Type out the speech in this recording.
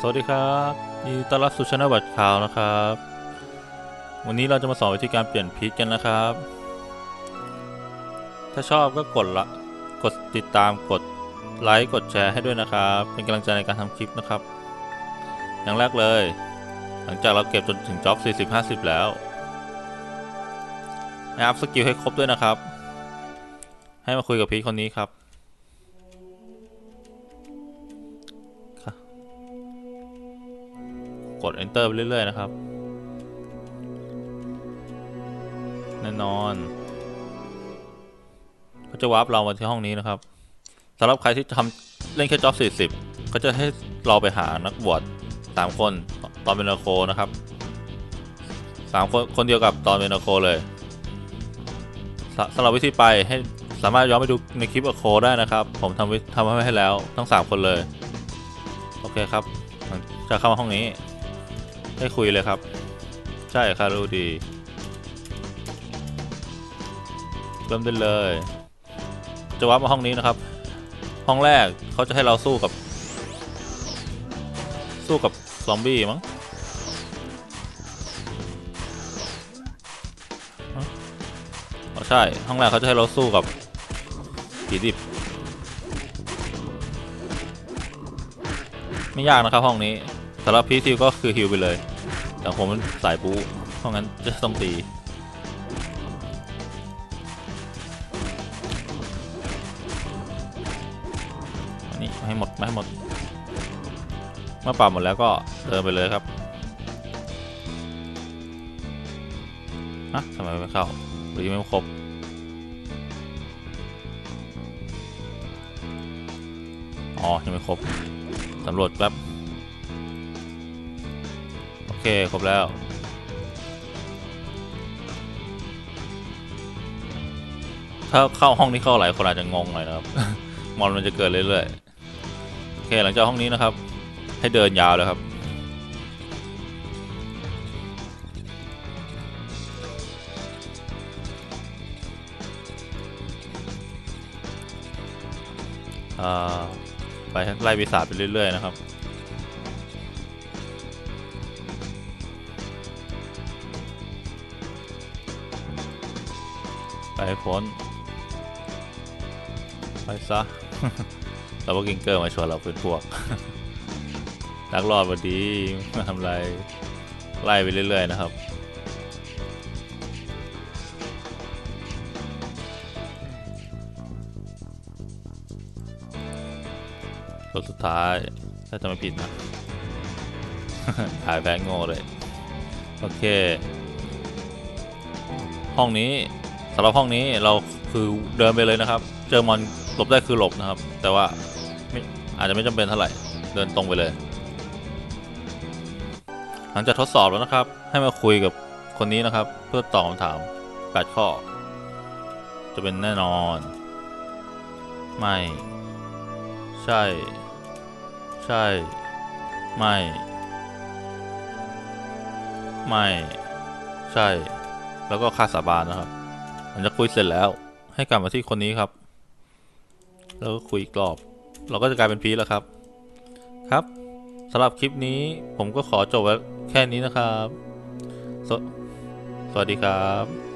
สวัสดีครับยินดีต้อนรับสู่ช anel บัตรข่าวนะครับ วันนี้เราจะมาสอนวิธีการเปลี่ยนพีชกันนะครับ ถ้าชอบก็กดละกดติดตามกดไลค์กดแชร์ให้ด้วยนะครับ เป็นกำลังใจในการทำคลิปนะครับ อย่างแรกเลย หลังจากเราเก็บจนถึงจ็อบ 40-50 แล้วให้อัพสกิลให้ครบด้วยนะครับ ให้มาคุยกับพีชคนนี้ครับ ด enter ไปเรื่อย ๆ นะครับ แน่นอนก็จะวาร์ปเรามาที่ห้องนี้นะครับสำหรับใครที่ทำเล่นแค่จ็อบ 40 ก็จะให้เราไปหานักบวชสามคนตอนเป็นนาโคนะครับสามคนคนเดียวกับตอนเป็นนาโคเลยสสำหรับวิธีไปให้สามารถย้อนไปดูในคลิปอโคได้นะครับ ผมทำวิทำไว้ให้แล้วทั้ง 3 คนเลย โอเคครับจะเข้ามาห้องนี้ ได้คุยเลยครับ ใช่ค่ะรู้ดี เริ่มได้เลย จะวับมาห้องนี้นะครับ ห้องแรกเขาจะให้เราสู้กับ สู้กับซอมบี้มั้งอ๋อใช่ ห้องแรกเขาจะให้เราสู้กับผีดิบ ไม่ยากนะครับห้องนี้ สำหรับพีซิลก็คือฮิวไปเลย แต่ผมมันสายบู๊เพราะงั้นจะต้องตีนี่ให้หมดไม่ให้หมด เมื่อปรับหมดแล้วก็เดินไปเลยครับฮะทำไมไม่เข้าหรือยังไม่ครบอ๋อยังไม่ครบสำรวจแป๊บ เคครบแล้ว ถ้าเข้าห้องนี้เข้าหลายคนอาจจะงงหน่อยนะครับ มอนมันจะเกิดเรื่อยๆ โอเคหลังจากห้องนี้นะครับ ให้เดินยาวเลยครับอ่าไปไล่ปีศาจไปเรื่อยๆนะครับ ไปให้พ้นไปซะ เราว่ากิงเกอร์มาชวนเราเป็นพวก นักรอดวันดีมาทำไร ไล่ไปเรื่อย ๆ นะครับตัวสุดท้าย ถ้าจะไม่ผิดนะ ถ่ายแบงโง่เลย โอเค ห้องนี้ สำหรับห้องนี้เราคือเดินไปเลยนะครับ เจอมอนหลบได้คือหลบนะครับ แต่ว่าไม่อาจจะไม่จำเป็นเท่าไหร่ เดินตรงไปเลย หลังจากทดสอบแล้วนะครับ ให้มาคุยกับคนนี้นะครับ เพื่อตอบคำถาม 8 ข้อ จะเป็นแน่นอน ไม่ ใช่ ใช่ ไม่ ไม่ ใช่ แล้วก็ค่าสาบานนะครับ ลังจากคุยเสร็จแล้ว ให้กลับมาที่คนนี้ครับ แล้วก็คุยอีกรอบ เราก็จะกลายเป็นพีแล้วครับ ครับสำหรับคลิปนี้ผมก็ขอจบไว้แค่นี้นะครับสสวัสดีครับ